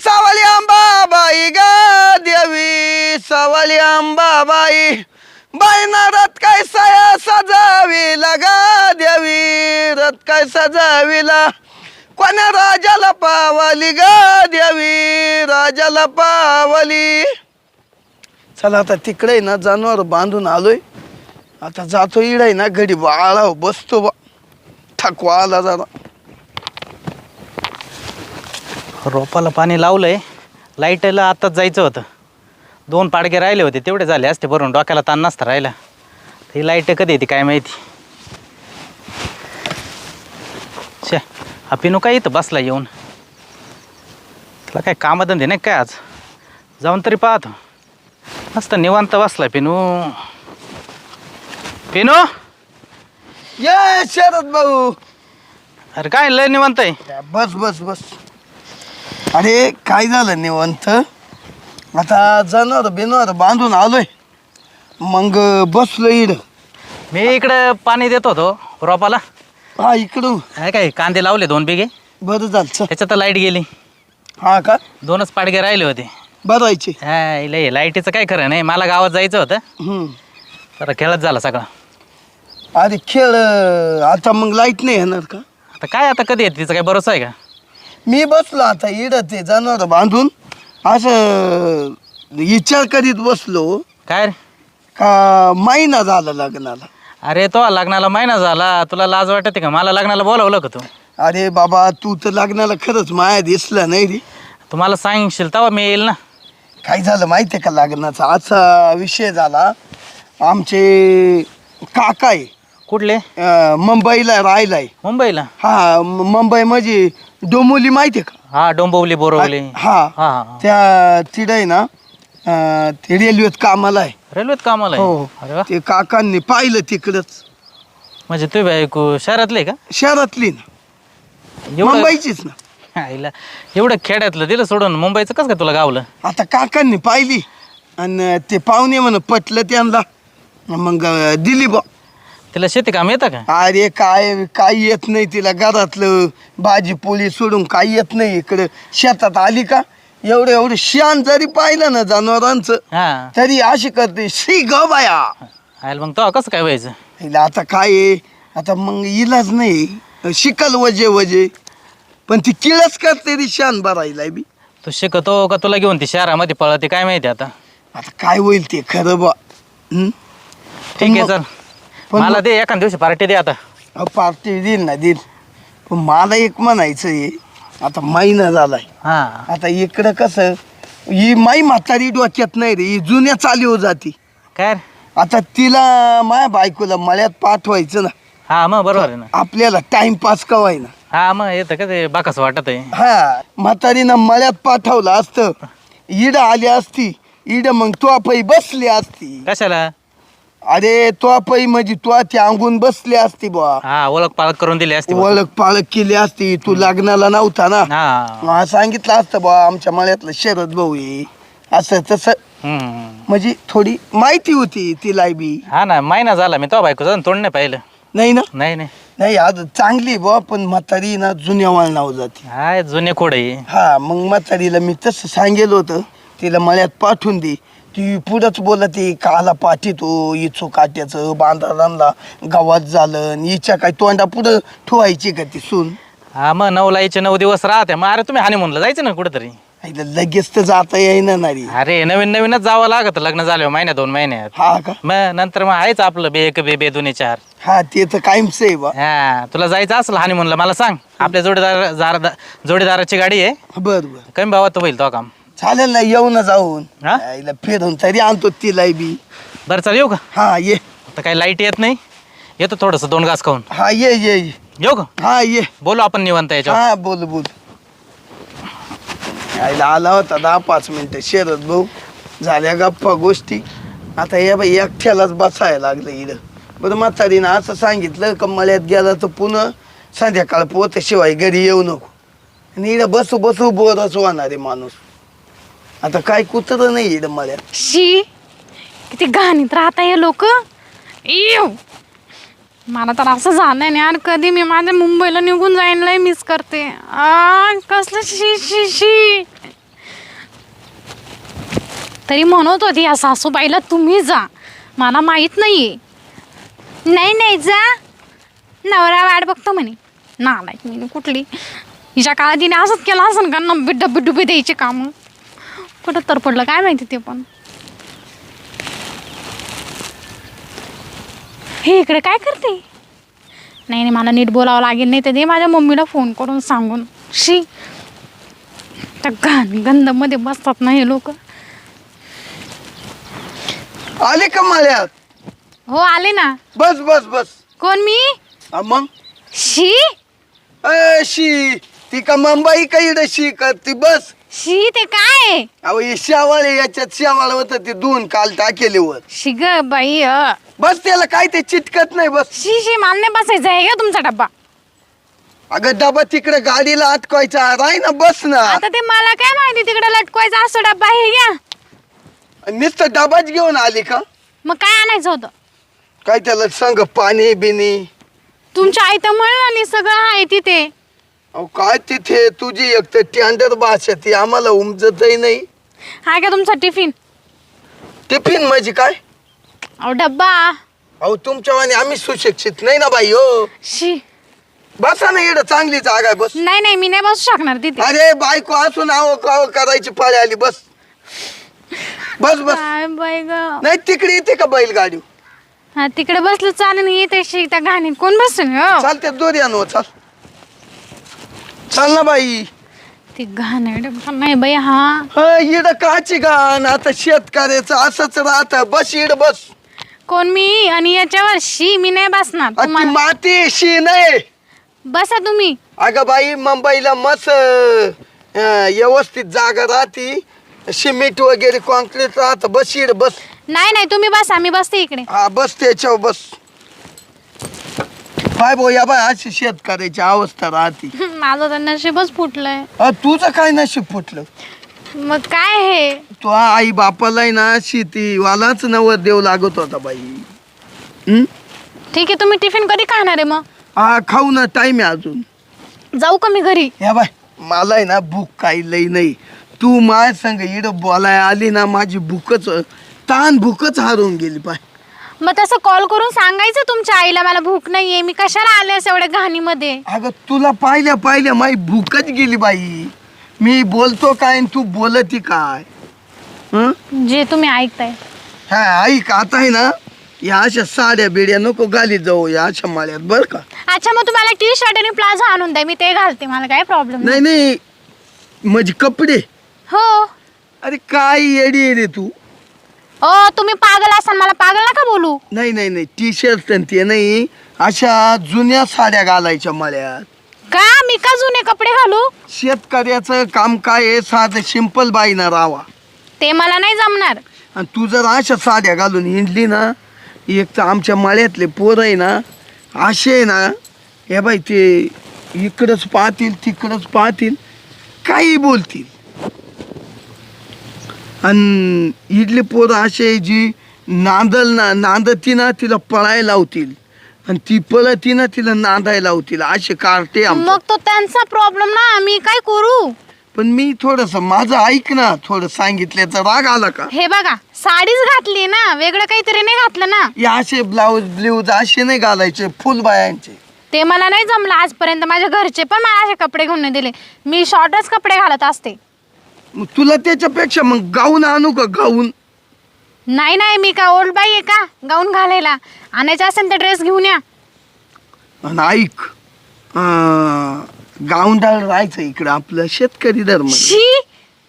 सावली आंबाबाई ग देवी सावली आंबाबाई बाईना रथ काय सया सजावीला ग देवी रथ काय सजावीला. कोण्या राजाला पावली ग देवी राजाला पावली. चला आता तिकडे ना जनावर बांधून आलोय. आता जातो इडाय ना घडी बाळा बसतो बा. थकवा आला जरा. रोपाला पाणी लावलंय. लाईटला आत्ताच जायचं होतं. दोन पाडगे राहिले होते तेवढे झाले असते भरून डोक्याला ताण नसता राहिला. ही लाइट कधी येते काय माहिती? शे हा पिनू काय इथं बसला येऊन? त्याला काय कामधंदे नाही काय आज? जाऊन तरी पाहतो. मस्त निवांत बसला पिनू. पिनू? ये शरद भाऊ. अरे काय लय निवांत आहे? बस बस बस. अरे काय झालं निवंत? आता जनावर बिनवर बांधून आलोय. मग बसलो इड मी इकडं पाणी देत होतो रोपाला. हा इकडून. काय काय कांदे लावले दोन बिघे. बरं झालं त्याच्यात लाइट गेली. हा का? दोनच पाडगे राहिले होते. बरायचे हा लय लाईटीचं काय खरं नाही मला गावात जायचं होतं. हम्म. तर खेळत झाला सगळा. अरे खेळ आता मग लाइट नाही येणार का? आता काय आता कधी येते तिचा काय भरोसा आहे का? मी बसलो आता इड ते जनावर बांधून. असं विचार करीत बसलो. काय रे? का महिना झाला लग्नाला. अरे तो लग्नाला महिना झाला. तुला लाज वाटते का? मला लग्नाला बोलावलं का तू? अरे बाबा तू तर लग्नाला खरंच माया दिसला नाही रे. तुम्हाला सांगशील तेव्हा मी येईल ना. काय झालं माहिती आहे का लग्नाचा? असा विषय झाला. आमचे काका आहे. कुठले? अं, मुंबईला राहिलाय. मुंबईला? हा म- मुंबई म्हणजे डोंबोली माहिती आहे का? हा डोंबवली बोरवली. हा हा. हा त्या तिथे आहे ना अं, ते रेल्वेत कामाला आहे. रेल्वेत कामाला हो आहे अरे वा. ते काकांनी पाहिलं तिकडच. म्हणजे तू बायको शहरातले का? शहरातली ना. एवढं मुंबईचीच ना. आईला एवढं खेड्यातलं दिलं सोडून मुंबईचं कसं काय तुला गावलं? आता काकांनी पाहिली. आणि ते पाहुणे म्हण पटलं त्यांना. मग अं, दिली बा तिला शेती काम येतं का? अरे काय काय येत नाही तिला घरातलं. भाजी पोळी सोडून काय येत नाही इकडं. शेतात आली का? एवढं एवढं शान जरी पाहिलं ना जनावरांचं हा. तरी अशी करते श्री ग बाया. आयला मग तो कसं काय व्हायचं? हिला आता काय आहे? आता मग इलाज नाही. शिकल वजे वजे. पण ती किळच करते रे शान भरायला बी. तू शिकतो का तुला घेऊन ती शहरामध्ये पळते? काय माहिती आता? आता काय होईल ते? खरं बा. हं? ठीक आहे चल. पण मला दे एखाद दिवशी पार्टी दे आता. अहो, पार्टी देईल ना देईल. पण मला एक म्हणायचं आहे आता महिना झालाय. हा. आता इकडं कसं ही माई म्हातारी डोक्यात नाही रे ही जुन्या चालीवर जाती. काय रे? आता तिला माया बायकोला मळ्यात पाठवायचं ना. हा मग बरोबर आहे ना. आपल्याला टाइमपास कवाय ना हा मग येतं का ते बाकास वाटत आहे. हा म्हातारीनं मळ्यात पाठवलं असतं. इड आली असती इड मग तो पै बसली असती. कशाला? अरे तो पै म्हणजे तो ती अंगून बसली असती बुवा हा ओळख पाळख करून दिली असती बा. ओळख पाळख केली असती तू लग्नाला नव्हता ना? हा. सांगितलं असतं बा आमच्या मळ्यातलं शरद भाऊ आहे. असं तसं. हम्म. म्हणजे थोडी माहिती होती तिला बी. हा ना महिना झाला मी तो बायको जाऊन तोंड नाही पाहिलं. नाही ना? नाही नाही. नाही आज चांगली बा पण म्हातारी ना जुन्या वळणावर जाते. हाय जुने खोड. हा मग म्हातारीला मी तसं सांगेल होतं तिला मळ्यात पाठवून दे. ती पुढंच बोलती काला पाठीतो इचो काट्याचं बांधारांना गावात झालं हिच्या काय तोंडा पुढं ठेवायची का ती सून? हा मग नऊ लाईचे नऊ दिवस राहते. मग अरे तुम्ही हानी म्हणलं जायचं ना कुठेतरी? आईला लगेच तर जाता येईना नाही अरे नवीन नवीनच जावं लागत. लग्न झालं महिन्या दोन महिन्यात. हा का? मग नंतर मग आहेच आपलं बे एक बे बे दोन्ही चार. हा ते तर कायमच आहे बा. हा तुला जायचं असलं हानी म्हणलं मला सांग. आपल्या जोडीदार जार- जोडीदाराची गाडी आहे. बर बर. कमी भावात होईल तो काम. चालेल ना येऊ ना जाऊन. हा? आईला फिरून तरी आणतो तिला बी बरं चल येऊ का? हा ये. आता काही लाइट येत नाही? येतो थोडंसं दोन घास खाऊन. हा ये ये. ये. येऊ का? हा ये. बोलू आपण निवांत याच्यावर. हा बोल बोल. आईला आला होता दहा पाच मिनिटं. शरद भाऊ झाल्या गप्पा गोष्टी. आता या बाई एकट्यालाच बसायला लागलं इकडं बरं म्हातारीनं असं सांगितलं का मळ्यात गेला तर पुन्हा संध्याकाळ पोत शिवाय घरी येऊ नको. आणि इकडं बसू बसू बोरच होणार आहे माणूस. आता काय कुत्र नाही मला. शी किती घाणीत राहता हे लोक. येऊ मला तर असं झालंय ना यार कधी मी माझ्या मुंबईला निघून जाईन लय मिस करते. आ कसलं शी शी शी. तरी म्हणत होती या सासूबाईला तुम्ही जा. मला माहीत नाहीये. नाही नाही जा. नवरा वाट बघतो म्हणे. नालायक मी कुठली? हिच्या काळात तिने असंच केलं असं का? नब्बे डब्बे डुबे द्यायचे कामं. कुठं तर पडलं काय माहिती ते पण. हे इकडे काय करते? नाही नाही मला नीट बोलावं लागेल नाही तर दे माझ्या मम्मीला फोन करून सांगून. शी. त्या घाण गंधमध्ये बसतात ना हे लोक. आले का माळ्यात हो आले ना. बस बस बस. कोण मी? हा मग? शी? अ, शी. ती का मुंबई का इकडे शी करती? बस. शी ते काय? अहो हे शेवाळ आहे, याच्यात शेवाळ होत ते दोन काल टाकेले वर. शी ग बाई अ. बस त्याला काय ते चिटकत नाही बस. शी शी मान्य बसायचं आहे का तुमचा डब्बा. अगं डबा तिकडे गाडीला अटकवायचा. राही ना बस ना. आता ते मला काय माहिती तिकडे लटकवायचा असतो डब्बा हे घ्या नुसतं डबाच घेऊन आली का? मग काय आणायचं होतं? काय त्याला सांग पाणी बिनी तुमच्या आई तर म्हणाली सगळं आहे तिथे. अहो काय तिथे? तुझी एक तर टँडर भाषा ती आम्हाला उमजतही नाही. हा का तुमचा टिफिन? टिफिन म्हणजे काय? अहो डब्बा. अहो तुमच्यावानी आम्ही सुशिक्षित नाही ना बाई हो. शी. बसा ना इकडं चांगली जागा आहे बस. नाही नाही मी नाही बसू शकणार तिथे. अरे बायको असून काव करायची पाळी आली बस. बस बस. काय बाई ग? नाही तिकडे येते का बैलगाडी? हा तिकडे बसलं चालेल येते शी त्या घाणीत कोण बसून हो? चालते दोरी आणू चाल. चाल ना बाई. ती घाण आहे डब्बा नाही बाई हा. हा इड काची गाण आता शेतकऱ्याचं असंच राहत. बस इड बस. कोण मी? आणि याच्यावर शी मी नाही बसणार. आणि ती तुम्हाला माती शी नाही. बसा तुम्ही. अगं बाई मुंबईला मस्त अं, व्यवस्थित जागा राहती. सिमेंट वगैरे कॉन्क्रीट राहत. बस इड बस. नाही नाही तुम्ही बसा मी बसते इकडे. हा बस त्याच्यावर बस. बाय भाऊ या बाय अशी शेतकऱ्याची अवस्था राहते. माझं तर नशीबच फुटलंय. अ, तुझं काय नशीब फुटलं? मग काय हे? तो आई बापालाय ना शेती वालाच नवर देव लागत होता बाई. हं? ठीक आहे तुम्ही टिफिन कधी खाणार आहे मग? हा खाऊ ना टाइम आहे अजून. जाऊ का मी घरी? या बाय मला आहे ना भूक काही लई नाही. तू माय संग इड बोलाय आली ना माझी भूकच ताण भूकच हरवून गेली पाय मग तसं कॉल करून सांगायचं तुमच्या आईला मला भूक नाहीये मी कशाला आले असं एवढ्या घाणीमध्ये? अगं तुला पाहिल्या पाहिल्या माझी भूकच गेली बाई. मी बोलतो काय आणि तू बोलती काय? हं? जे तुम्ही ऐकताय. हा ऐक आता आहे ना या अशा साड्या बिड्या नको घाली जाऊ या अशा माळ्यात बर का? अच्छा मग तुम्हाला टी शर्ट आणि प्लाझा आणून द्या मी ते घालते मला काय प्रॉब्लेम नाही. नाही म्हणजे कपडे? हो. अरे काय येडी आहे रे तू? ओ तुम्ही पागल असाल मला पागल नका बोलू. नाही नाही नाही टी शर्ट ते नाही. अशा जुन्या साड्या घालायच्या मळ्यात. का? मी का जुने कपडे घालू? शेतकऱ्याचं काम काय आहे? साधं सिंपल बाईना रावा ते मला नाही जमणार. आणि तू जर अशा साड्या घालून हिंडली ना एक तर आमच्या माळ्यातले पोरं आहे ना असे आहे ना हे बाई ते इकडंच पाहतील तिकडंच पाहतील काही बोलतील. आणि इडले पोरं असे जी नांदल ना नांदती ना तिला पळायला लावतील. आणि ती पळती ना तिला नांदायला लावतील. असे कार्टे मग तो त्यांचा प्रॉब्लेम ना मी काय करू? पण मी थोडस माझं ऐक ना थोडं सांगितल्याचा राग आला का? हे बघा साडीच घातली ना वेगळं काहीतरी नाही घातलं ना? या असे ब्लाऊज ब्लाऊज असे नाही घालायचे फुल बायांचे. ते मला नाही जमलं आजपर्यंत. माझ्या घरचे पण मला असे कपडे घेऊन नाही दिले. मी शॉर्टच कपडे घालत असते. मग तुला त्याच्यापेक्षा मग गाऊन आणू का गाऊन? नाही नाही मी का ओल्ड बाई आहे का? गाऊन घालायला. आणायचं असेल तर ड्रेस घेऊन या. आणि ऐक गावंडाळ राहायचं इकडं आपलं शेतकरी धर्म. शी!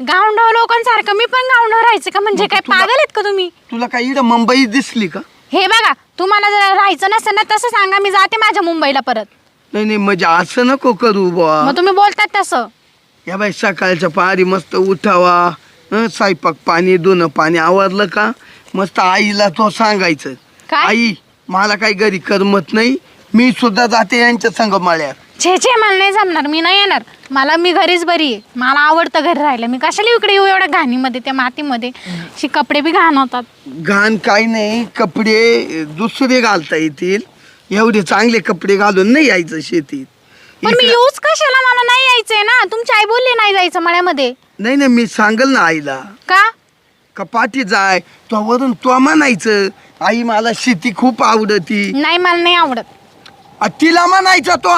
गावंढव लोकांसारखं. मी पण गावंढव राहायचं का? म्हणजे मग काय तुला- पागल आहेत का तुम्ही? तुला काय इकडं मुंबई दिसली का? हे बघा तुम्हाला जर राहायचं नसेल ना तसं सांगा. मी जाते माझ्या मुंबईला परत. नाही नाही म्हणजे असं नको करू बुवा. मग तुम्ही बोलतात तसं. या बाई सकाळच्या पहारी मस्त उठावा. हं, स्वयंपाक पाणी दोन पाणी आवरलं का? मस्त आईला तो सांगायचं काय? आई मला काही घरी करमत नाही. मी सुद्धा जाते यांच्या संग माळ्यात. छे छे मला नाही जमणार मी नाही येणार. मला मी घरीच बरी आहे. मला आवडतं घरी राहायला. मी कशाला इकडे येऊ एवढ्या घाणीमध्ये त्या मातीमध्ये? शी कपडे बी घाण होतात. घाण काही नाही. कपडे दुसरे घालता येतील. एवढे चांगले कपडे घालून नाही यायचं शेतीत. पण मी इकडं- येऊच कशाला मला नाही यायचंय ना? तुमची आई बोलली नाही जायचं मळ्यामध्ये. नाही नाही मी सांगल ना आईला. का? का पाठी जाय तो वरून तो म्हणायचं आई मला शेती खूप आवडती. नाही मला नाही आवडत. आ, तिला म्हणायचं तो.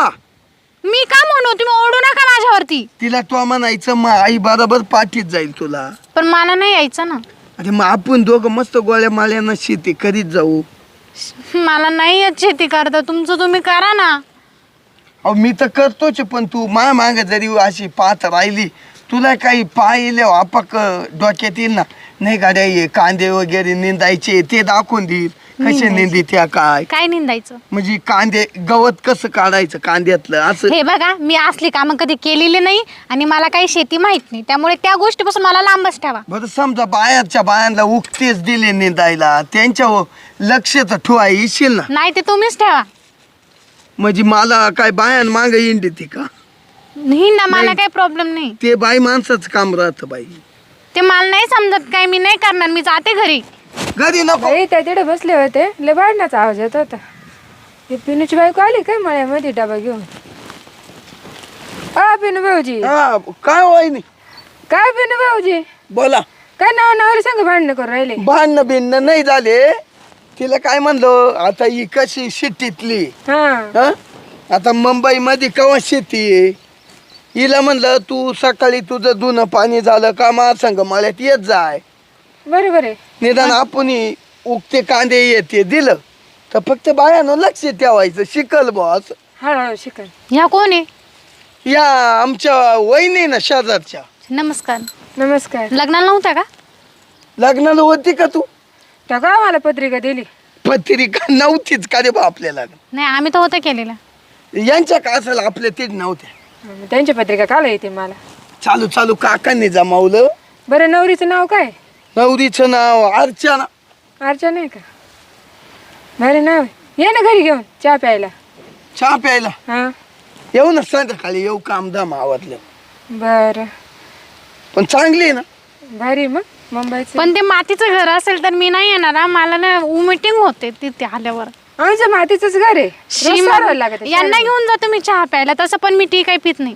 मी का म्हणू? तुम्ही ओढू नका माझ्यावरती. तिला तो म्हणायचं मग आई बरोबर पाठीत जाईल तुला. पण मला नाही यायचं ना. अरे मग आपण दोघं मस्त गोळ्या माळ्यानं शेती करीत जाऊ. मला नाही येत शेती करता. तुमचं तुम्ही करा ना. अहो मी तर करतोच पण तू माया माग जरी अशी पाहत राहिली तुला काही पाहिले आपाक डोक्यात येईल ना? नाही गाड्या ये कांदे वगैरे निंदायचे ते दाखवून देईल. कसे. निंदी त्या काय? काय निंदायचं? म्हणजे कांदे गवत कसं काढायचं कांद्यातलं? असं हे बघा मी असली कामं कधी केलेली नाही आणि मला काही शेती माहीत नाही. त्यामुळे त्या गोष्टीपासून मला लांबच ठेवा. बरं समजा बाहेरच्या बायांना उगतेच दिले निंदायला त्यांच्यावर लक्ष तर ठेवा येशील ना? नाही ते तुम्हीच ठेवा. म्हणजे मला काय बायान माग येईन देते का? नाही ना मला नाही. काही प्रॉब्लेम नाही. ते बाई माणसाचं काम राहतं बाई. ते मला नाही समजत काय मी नाही करणार मी जाते घरी. घरी नको. बाई त्या तिथे बसले होते. लय भांडणाचा आवाज येत होता. हे पिनूची बायको आली काय मळ्यामध्ये डबा घेऊन? आ पिनू भाऊजी. हा काय वाईनी काय पिनू भाऊजी? बोला. काय नाव नावाला सांग भांडणं करून राहिले? भांडणं बिन्न नाही झाले. तिला काय म्हणलो आता ही कशी शेतीतली हा. हा? आता मुंबई मध्ये कवा शेती आहे? हिला म्हणलं तू सकाळी तुझं धुणं पाणी झालं का? मा संग मळ्यात येत जाय. बरोबर आहे. निदान आपण उगते कांदे येते दिलं. तर फक्त बायानं लक्ष ठेवायचं शिकल बॉस हळूहळू शिकन ह्या कोण आहे? या आमच्या वहिनी ना शेजारच्या. नमस्कार. नमस्कार. लग्नाला नव्हत्या का? लग्नाला होती का तू? त्या का मला पत्रिका दिली. पत्रिका नव्हतीच का रे बा आपल्या लग्न नाही आम्ही तर होतं केलेलं. यांच्या का असेल आपल्या तीच नव्हत्या मग त्यांची पत्रिका काल येते मला. चालू चालू काकांनी जमावलं बरं नवरीचं नाव काय? नवरीचं नाव अर्चना. अर्चना नाही का? बरं नाव आहे. ये ना घरी घेऊन चहा प्यायला. चहा प्यायला? हा. येऊ ना संध्याकाळी येऊ कामधाम आवडलं बरं. पण चांगली आहे ना? भारी मग. मुंबईचं? पण ते मातीचं घर असेल तर मी नाही येणार हा. मला ना उमिटिंग होते तिथे आल्यावर. आमचं मातीचंच घर आहे. रोज श्रीमंत- सारवायला लागत आहे. यांना घेऊन जा तुम्ही चहा प्यायला तसं पण मी टी काही पित नाही.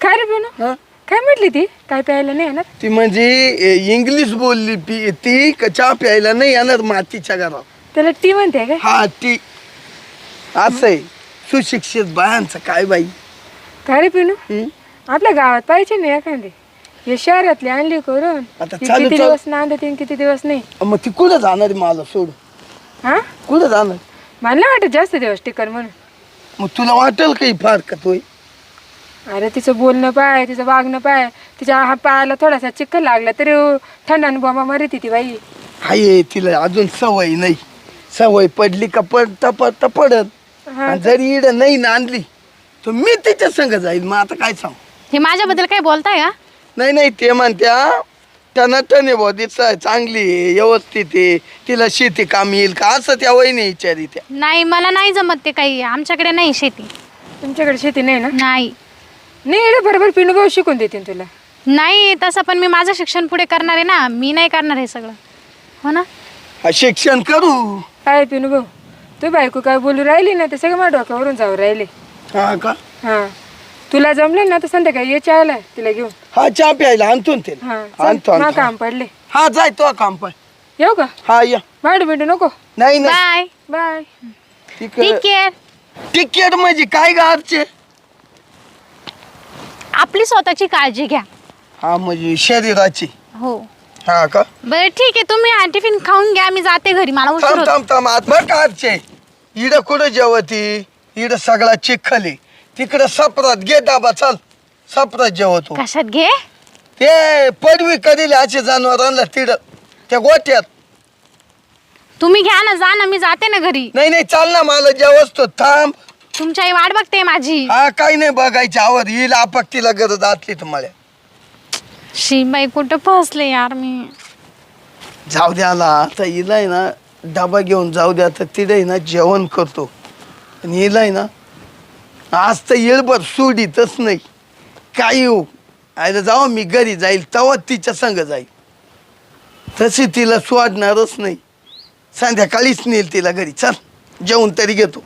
काय रे पिनू हा? काय म्हटली ती? काय प्यायला नाही येणार? ती म्हणजे ए, इंग्लिश बोलली पी ती का चहा प्यायला नाही येणार मातीच्या घरात. त्याला टी म्हणते काय? हा ती असं आहे. सुशिक्षित बायांचं काय बाई? काय रे पिनू हं? आपल्या गावात पाहिजे ना एखादी. हे शहरातली आणली करून. आता ती चालू- किती चालू. दिवस नांदत येईन किती दिवस नाही. मग ती कुठं जाणार आहे मला सोड हा? कुठं जाणार? मला नाही वाटत जास्त दिवस टिकन म्हणून. मग तुला वाटेल काही फार का तोय? अरे तिचं बोलणं पाय तिचं वागणं पाय तिच्या हा पायाला थोडासा चिखल लागला तरी थंडाने बोमा मरती ती बाई. हाय तिला अजून सवय नाही. सवय पडली का पडता पडता पडत हा. आणि जरी इड नाही ना आणली तर मी तिच्या संग जाईल मग आता काय सांग? हे माझ्याबद्दल काही बोलताय का? नाही नाही ते म्हणत्या त्यांना टने बॉडीच चांगली आहे व्यवस्थित आहे तिला शेती काम येईल का? असं त्या वहिनी विचारी त्या. नाही मला नाही जमत ते काही. आमच्याकडे नाही शेती. तुमच्याकडे शेती नाही ना? नाही. नाही इकडे बरोबर पिनू भाऊ शिकून देतील तुला. नाही तसं पण मी माझं शिक्षण पुढे करणार आहे ना मी नाही करणार हे सगळं. हो ना? हा, शिक्षण करू. काय पिनू भाऊ तू बायको काय बोलू राहिली ना ते सगळं माझ्या डोक्यावरून जाऊ राहिले. हा का? हा. तुला जमलं ना तर संध्याकाळी ये चहाला तिला घेऊन. हा चहा प्यायला आणतो ना तिला हा आणतो चल, मला आणतो काम पडले. हा जाय तो काम पण येऊ का? हा या. भांडू बिंडू नको. नाही नाही. Bye. Bye. Take care ticket म्हणजे काय गारचे आपली स्वतःची काळजी घ्या. हा म्हणजे शरीराची. हो. हा का? बरं ठीक आहे. तुम्ही हा टिफिन खाऊन घ्या. मी जाते घरी. मला उशीर थांब होतो. थांब थांब. आत बरं का आजचे? इडं कुठं जेवती? इडं सगळा चिखली. तिकडं सपरात घे डाबा चल. सपरात जेवतो. कशात घे? ते पडवी करील असे जनावरांना तिडं त्या गोट्यात. तुम्ही घ्या ना जा ना मी जाते ना घरी. नाही नाही चाल ना मला जेवस्तो थांब. तुमची आई वाट बघते माझी. हा काही नाही बघायची आवड येईल आपत्तीला गरज असली तुम्हाला शिबाई कुठं फसले यार मी. जाऊ द्या ना आता हिला आहे ना डबा घेऊन जाऊ द्या तर आहे ना जेवण करतो. आणि हिला आहे ना आज तर येळभर सोडीतच नाही. काही येऊ? आयला जाऊ मी घरी जाईल तेव्हा तिच्या संग जाईल. तशी तिला सोडणारच नाही. संध्याकाळीच नेईल तिला घरी. चल जेवण तरी घेतो.